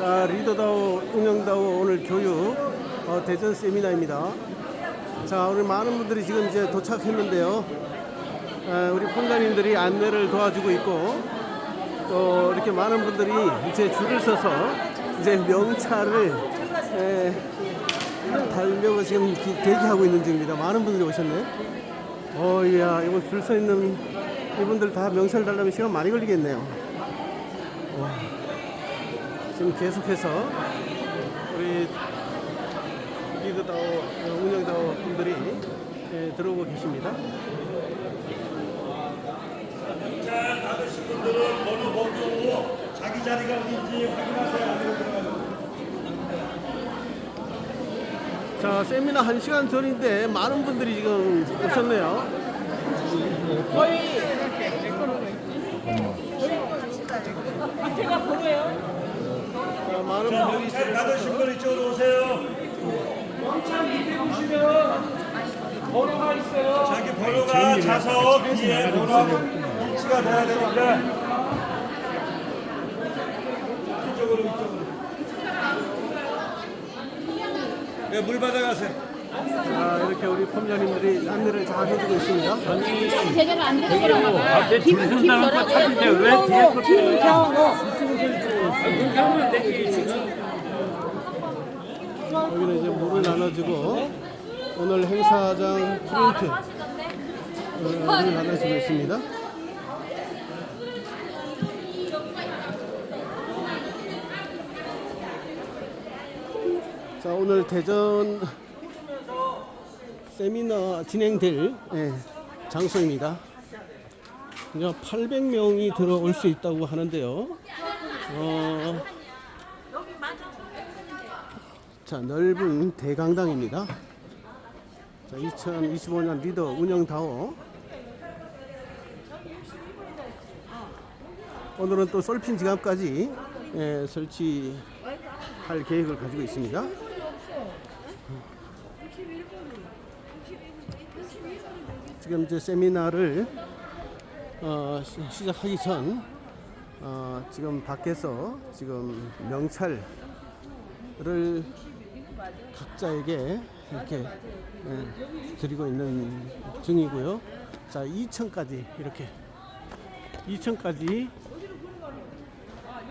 자, 리더다오, 운영다오 오늘 교육 어, 대전 세미나입니다. 자, 우리 많은 분들이 지금 이제 도착했는데요. 어, 우리 폰가님들이 안내를 도와주고 있고 또 이렇게 많은 분들이 이제 줄을 서서 이제 명찰을 에, 달려고 지금 기- 대기하고 있는 중입니다. 많은 분들이 오셨네. 어, 이야, 이거 줄 서 있는 이분들 다 명찰 달려면 시간 많이 걸리겠네요. 와, 지금 계속해서 우리 리드다오, 어, 운영다오 분들이 예, 들어오고 계십니다. 자, 받으신 분들은 번호 보고 자기 자리가 어딘지 확인하세요. 자, 세미나 1시간 전인데 많은 분들이 지금 오셨네요. 자, 많은 분들이 잘 받으신 분 이쪽으로 오세요. 번호가 있어요. 자기 번호가 좌석 뒤에 번호하고 일치가 돼야 되니까 이쪽으로 이쪽으로. 네, 물 받아가세요. 자, 이렇게 우리 폼장님들이 안내를 잘 해주고 있습니다. 제대로 안 되는 거라고 봐. 앞에 줄 김, 선다는 거김 찾는데 왜 뒤에 김경호. 여기는 이제 물을 나눠주고 오늘 행사장 프린트 어, 물을 나눠주고 있습니다. 자 오늘 대전 세미나 진행될 예, 장소입니다. 그냥 800명이 들어올 수 있다고 하는데요. 어, 자, 넓은 대강당입니다. 자, 2025년 리더 운영 다오. 오늘은 또 솔핀 지갑까지 예, 설치할 계획을 가지고 있습니다. 지금 이제 세미나를 어, 시- 시작하기 전 어, 지금 밖에서 지금 명찰 를 각자에게 이렇게 예, 드리고 있는 중이고요. 자, 2층까지 이렇게 2층까지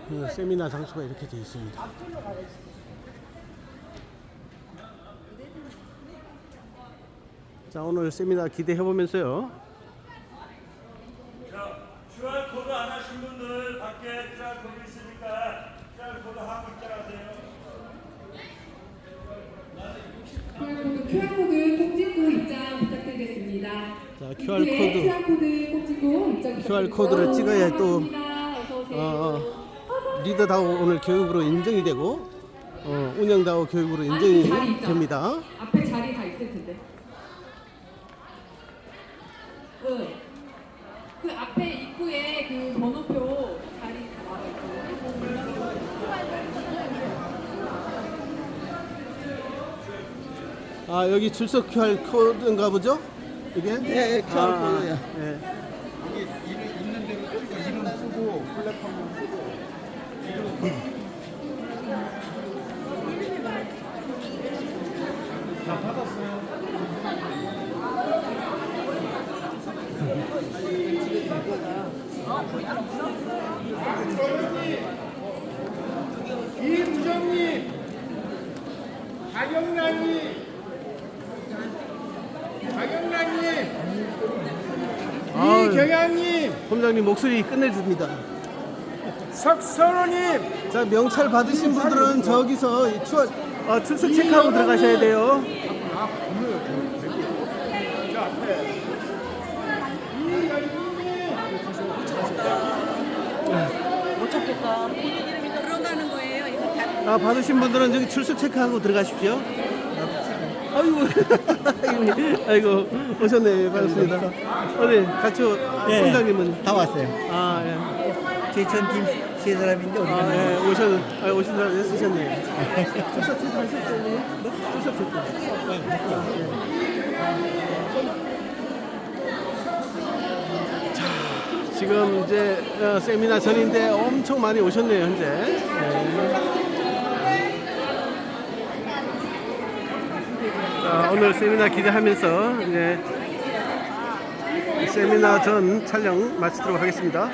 그 세미나 장소가 이렇게 되어 있습니다. 자, 오늘 세미나 기대해 보면서요. 자, QR 코드 안 하신 분들 밖에 QR 코드 있으니까 QR 코드 하고 입장하세요. QR코드, QR코드 꼭 찍고 입장 부탁드리겠습니다. 자, QR 네, 코드 QR코드 꼭 찍고 입장 QR 코드를 찍어야 또 오세요. 어, 리더다오 오늘 교육으로 인정이 되고 어, 운영다오 교육으로 인정이 있죠? 됩니다. 앞에 자리 다 있을 텐데. 응. 그 앞에 입구에 그 번호표 자리 다 나와 있고. 아 여기 출석 QR 코드인가 보죠? 이게? 예, 예 QR 코드야. 예. 이부장님, 박영란님, 박영란님, 아, 이경양님, 본장님 목소리 끝내줍니다. 석선호님, 자 명찰 받으신 분들은 저기서 추, 어, 출석 체크하고 들어가셔야 돼요. 아 받으신 분들은 저기 출석 체크하고 들어가십시오. 아이고, 아이고 오셨네 반갑습니다. 어디 같이 예. 본장님은 다 왔어요. 아 예. 제천팀 세 사람인데 우리가 아, 예, 오셨, 아, 오신 사람 있으셨네요. 출석 체크 하셨어요? 출석 체크. 자, 지금 이제 어, 세미나 전인데 엄청 많이 오셨네요, 현재. 네. 자, 오늘 세미나 기대하면서 이제 세미나 전 촬영 마치도록 하겠습니다.